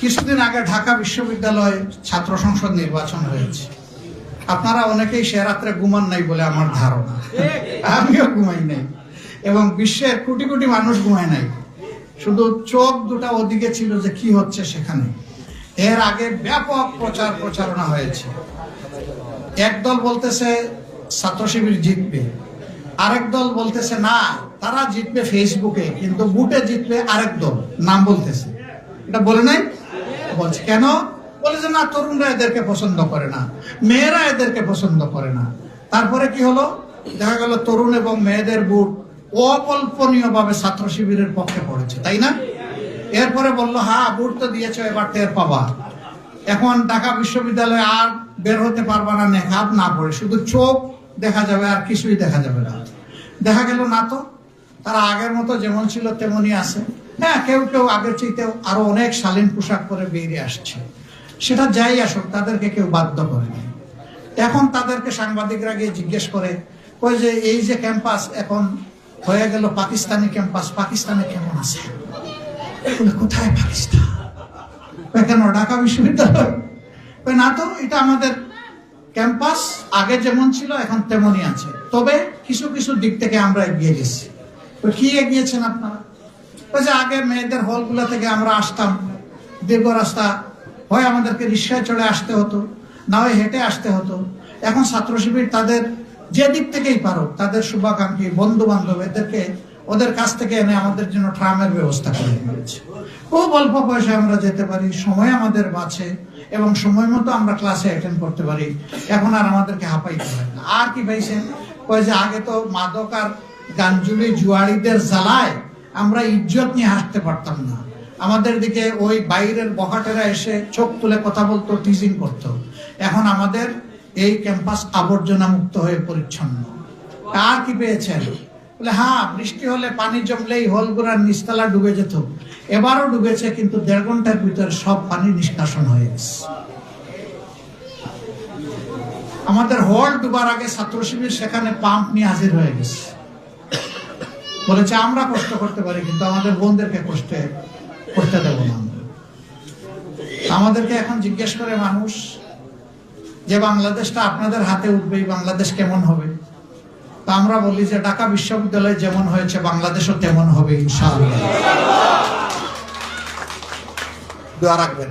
কিছুদিন আগে ঢাকা বিশ্ববিদ্যালয়ে ছাত্র সংসদ নির্বাচন হয়েছে। আপনারা অনেকেই সে রাত্রে ঘুমান নাই বলে আমার ধারণা। আমিও ঘুমাই নাই। এবং বিশ্বের কোটি কোটি মানুষ ঘুমায় নাই। শুধু চোখ দুটা ওদিকে ছিল যে কি হচ্ছে সেখানে। এর আগে ব্যাপক প্রচার প্রচারণা হয়েছে। একদল বলতেছে ছাত্র শিবির জিতবে। আরেক দল বলতেছে না, তারা জিতবে ফেসবুকে কিন্তু বুটে জিতবে আরেক দল। নাম বলতেছে। এটা বলে নাই? বলছে, কেন? বলে যে না, তরুণরা এদেরকে পছন্দ করে না, মেয়েরা এদেরকে পছন্দ করে না। তারপরে কি হলো? দেখা গেল তরুণ এবং মেয়েদের বুট অকল্পনীয় ভাবে ছাত্র শিবিরের পক্ষে পড়েছে, তাই না? এরপরে বলল হ্যাঁ বুট তো দিয়েছ, এবার টের পাবা। এখন ঢাকা বিশ্ববিদ্যালয়ে আর বের হতে পারবা না নেকাব না পড়ে। শুধু চোখ দেখা যাবে, আর কিছুই দেখা যাবে না। দেখা গেল, না তো, তারা আগের মতো যেমন ছিল, তেমনই আছে। হ্যাঁ কেউ কেউ আগের চাইতেও আরও অনেক শালীন পোশাক পরে বেরিয়ে আসছে। সেটা যাই আসুক তাদেরকে কেউ বাধ্য করেনি এখন তাদেরকে সাংবাদিকরা গিয়ে জিজ্ঞেস করে ওই যে এই যে ক্যাম্পাস এখন হয়ে গেল পাকিস্তানি ক্যাম্পাস পাকিস্তানে কেমন আছে? কোথায় পাকিস্তান? কেন ঢাকা বিশ্ববিদ্যালয়? না তো এটা আমাদের ক্যাম্পাস আগে যেমন ছিল এখন তেমনই আছে। তবে কিছু কিছু দিক থেকে আমরা এগিয়ে গেছি। কয়, কি এগিয়েছেন আপনারা? আগে মেয়েদের হলগুলো থেকে আমরা আসতাম, দীর্ঘ রাস্তা, হয় আমাদেরকে রিক্সায় চড়ে আসতে হতো, না হয় হেঁটে আসতে হতো। এখন ছাত্র শিবির তাদের যে দিক থেকেই পারো তাদের শুভাকাঙ্ক্ষী বন্ধু বান্ধব এদেরকে, ওদের কাছ থেকে এনে আমাদের জন্য ট্রামের ব্যবস্থা করে খুব অল্প পয়সায় আমরা যেতে পারি, সময় আমাদের বাঁচে এবং সময় মতো আমরা ক্লাসে অ্যাটেন্ড করতে পারি। এখন আর আমাদেরকে হাঁপাইতে হয় না। আর কি পাইছেন? কয় যে আগে তো মাদক আর গাঞ্জুলি জুয়ারিদের জ্বালায় আমরা ইজ্জত নিয়ে হাসতে পারতাম না। আমাদের দিকে ওই বাইরের বহাটেরা এসে চোখ তুলে কথা বলতো টিজিং করতো। এখন আমাদের এই ক্যাম্পাস আবর্জনা মুক্ত হয়ে পরিচ্ছন্ন। আর কি পেয়েছেন? বলে হ্যাঁ বৃষ্টি হলে পানি জমলেই হলগুড়ার নিচতলা ডুবে যেত। এবারও ডুবেছে, কিন্তু দেড় ঘণ্টার ভিতরে সব পানি নিষ্কাশন হয়ে গেছে। আমাদের হল ডুবার আগে ছাত্র শিবির, সেখানে পাম্প নিয়ে হাজির হয়ে গেছে। বলেছে, আমরা কষ্ট করতে পারি, কিন্তু আমাদের বোনদেরকে কষ্টে করতে দেব না আমাদেরকে এখন জিজ্ঞেস করে মানুষ যে, বাংলাদেশটা আপনাদের হাতে উঠবে বাংলাদেশ কেমন হবে? তা আমরা বলি যে, ঢাকা বিশ্ববিদ্যালয় যেমন হয়েছে, বাংলাদেশও তেমন হবে, ইনশাআল্লাহ। দোয়া রাখবেন।